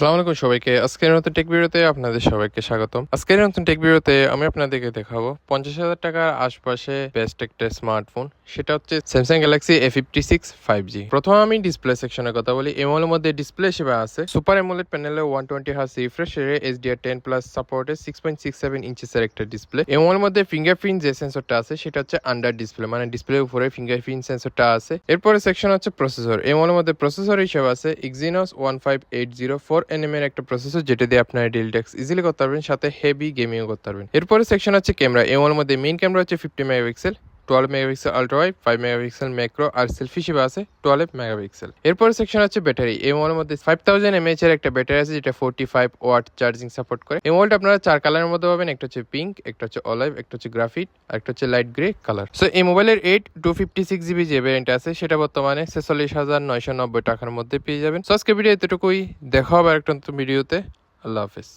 আসসালামু আলাইকুম সবাইকে। আজকের নতুন টেক ভিডিওতে আপনাদের সবাইকে স্বাগতম। আজকের নতুন টেক ভিডিওতে আমি আপনাদেরকে দেখাবো পঞ্চাশ হাজার টাকার আশপাশে বেস্ট একটা স্মার্টফোন সেটা হচ্ছে Samsung Galaxy A fifty six five G প্রথমে আমি ডিসপ্লে সেকশনের কথা বলি। এমলের মধ্যে ডিসপ্লে হিসেবে আছে। সুপার এমোলেড প্যানেলে one twenty hertz refresh HDR ten plus সাপোর্টে সিক্স পয়েন্ট সিক্স সেভেন ইঞ্চেসের একটা ডিসপ্লে এমলের মধ্যে ফিঙ্গারপ্রিন্ট যে সেন্সরটা আছে, সেটা হচ্ছে আন্ডার ডিসপ্লে মানে ডিসপ্লের উপরে ফিঙ্গারপ্রিন্ট সেন্সরটা আছে। এরপরে সেকশন হচ্ছে প্রসেসর এমলের মধ্যে প্রসেসর হিসেবে আছে Exynos one five eight zero four nm এর একটা প্রসেসর যেটা দিয়ে আপনার ডিল ডেক্স ইজিলি করতে পারবেন, সাথে হেভি গেমিংও করতে পারবেন। এরপরে সেকশন হচ্ছে ক্যামেরা এমলের মধ্যে মেইন ক্যামেরা হচ্ছে fifty megapixel twelve megapixel ultra wide five megapixel macro আর সেলফি হিসেবে আছে টুয়েলভ মেগাপিক্সেল এরপর সেকশন হচ্ছে ব্যাটারি এই মোবাইলের মধ্যে ফাইভ থাউজেন্ড এমএইচ এর একটা ব্যাটারি আছে, যেটা forty five watt charging support করে। এই মোবাইলটা আপনারা চার কালারের মধ্যে পাবেন, একটা হচ্ছে পিঙ্ক একটা হচ্ছে অলাইভ একটা হচ্ছে গ্রাফিট আর একটা হচ্ছে লাইট গ্রে কালার সো এই মোবাইলের eight two fifty six GB যে ভ্যারিয়েন্ট আছে, সেটা বর্তমানে ছেচল্লিশ হাজার নয়শো নব্বই টাকার মধ্যে পেয়ে যাবেন। সো আজকে ভিডিও এতটুকুই। দেখা হবে আরেকটা নতুন ভিডিওতে আল্লাহ হাফিজ।